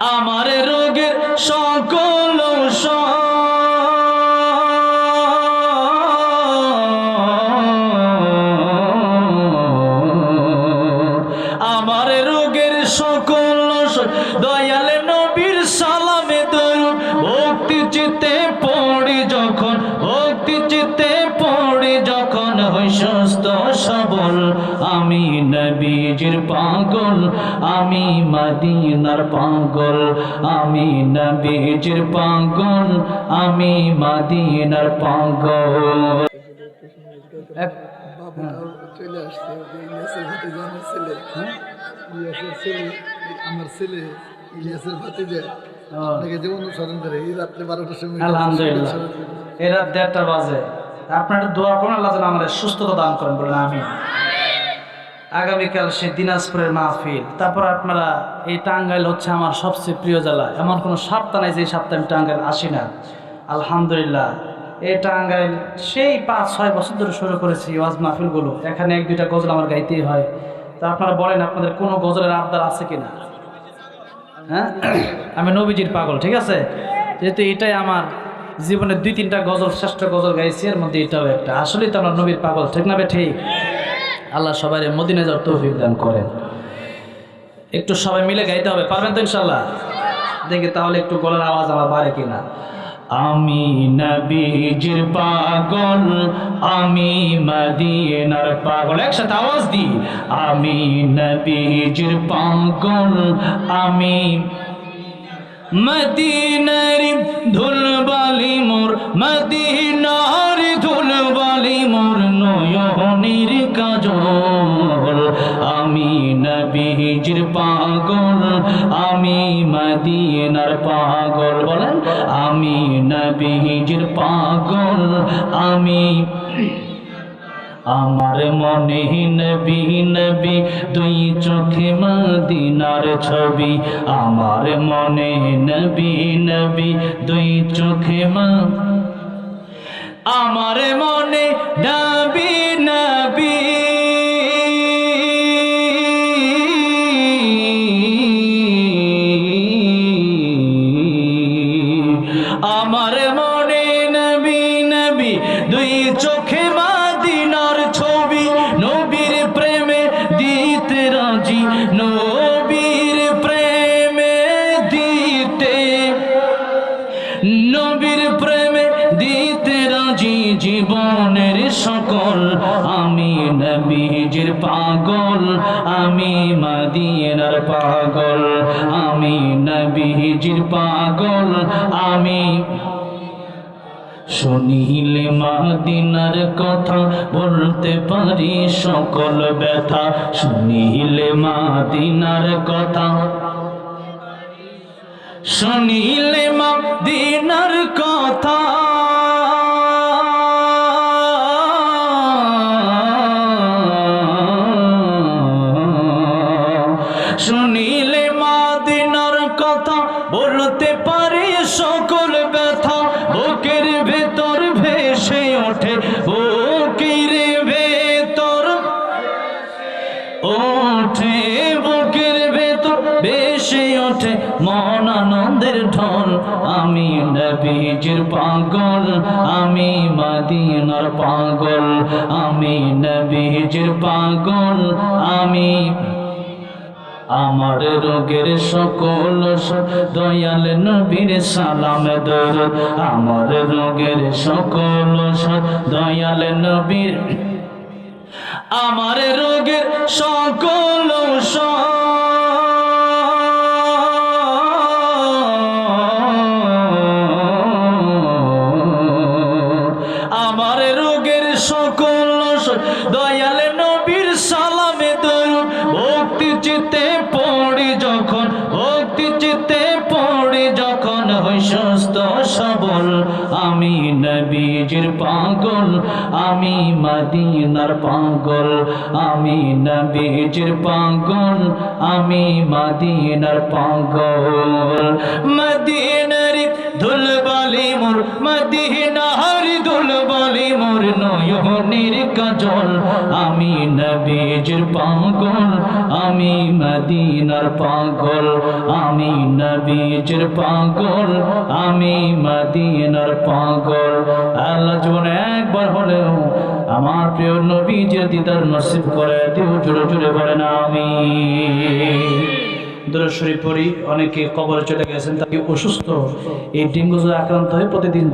আমার রোগের সকল। আমার রোগের সকল দয়াল নবীর সালামে দরুদ। ভক্তি চিত্তে পড়ি যখন, ভক্তি চিত্তে পড়ি যখন। হই সুস্থ সবল আমি নবীজির পাগল আমি মদিনার পাগল আমি নবীজির পাগল আমি মদিনার পাগল। আমার ছেলে ইলিয়াসের ছেলে আমার ছেলে ইলিয়াসের ভাতিজা আপনাকে যে অনুসরণ করে এই রাত্রে বারোটার সময় আলহামদুলিল্লাহ দেড়টা বাজে। আপনার দোয়া করুন আল্লাহ যেন আমাদের সুস্থতা দান করেন বলেন আমি আগামীকাল সে দিনাজপুরের মাহফিল। তারপর আপনারা এই টাঙ্গাইল হচ্ছে আমার সবচেয়ে প্রিয় জেলা। এমন কোনো সপ্তাহ নাই যে সপ্তাহে আমি টাঙ্গাইল আসি না। আলহামদুলিল্লাহ, এই টাঙ্গাইল সেই পাঁচ, ছয় বছর ধরে শুরু করেছি ওয়াজ মাহফিলগুলো। এখানে এক, দুইটা গজল আমার গাইতেই হয়। তা আপনারা বলেন, আপনাদের কোনো গজলের আবদার আছে কি না হ্যাঁ? আমি নবীজির পাগল, ঠিক আছে? যেহেতু এটাই আমার জীবনের দুই, তিনটা গজল, শ্রেষ্ঠ গজল গাইছি, এর মধ্যে এটাও একটা। আসলেই তো আমার নবীর পাগল, ঠিক না ঠিক? আল্লাহ সবাই মদিনে যাওয়ার তৌফিক দান করেন। একটু সবাই মিলে গাইতে হবে, পারবেন তো ইনশাল্লাহ দেখি তাহলে একটু গলার আওয়াজ আমার বাড়ে কিনা। আমি নবীজির পাগল, আমি মদিনার পাগল। একসাথে আওয়াজ দি। আমি নবীজির পাগল, আমি মদিনার ধুলবালি মোর মদিনার মদিনার পাগল বলেন, আমি নবীজির পাগল, আমি আমার মনে নবী নবী, দুই চোখে মদিনার ছবি, আমার মনে নবী নবী, দুই চোখে মা আমার মনে নবী নবী নবীর প্রেমে দিতে রাজি জীবনের সকল। আমি নবীজির পাগল, আমি মদিনার পাগল, আমি নবীজির পাগল, আমি শুনিলে মাদিনার কথা বলতে পারি সকল ব্যথা। শুনিলে মাদিনার কথা শুনিলে মাদিনার কথা। শুনিলে মাদিনার কথা, বলতে পারে সকল ব্যথা। বুকের ভেতর ভেসে ওঠে, বুকের ভেতর ওঠে। বেশি ওঠে মন আনন্দের ঢল আমি নবীজির পাগল, আমি মদিনার পাগল, আমি নবীজির পাগল, আমি আমার রোগের সকল দয়াল নবীর সালাম দরুদ আমার রোগের সকল দয়াল নবীর, আমার রোগের সকল ঔষধ। চিত্তে পড়ি যখন ভক্তি চিত্তে পড়ি যখন হই সুস্থ সবল। আমি নবীজির পাগল, আমি মদিনার পাগল, আমি নবীজির পাগল, আমি মদিনার পাগল। মদিনার ধুলবালি মোর নয়নের কাজল আমি নবীজির পাগল, আমি মদিনার পাগল, আমি নবীজির পাগল, আমি মদিনার পাগল। আল্লাহ জীবনে একবার হলেও আমার প্রিয় নবীজির দিদার নসিব করে দিও, জোরে জোরে বলেন আমি দূরশ্বরী পড়ি, অনেকে কবরে চলে গেছেন, তাকে অসুস্থ, এই ডেঙ্গু আক্রান্ত হয়ে প্রতিদিন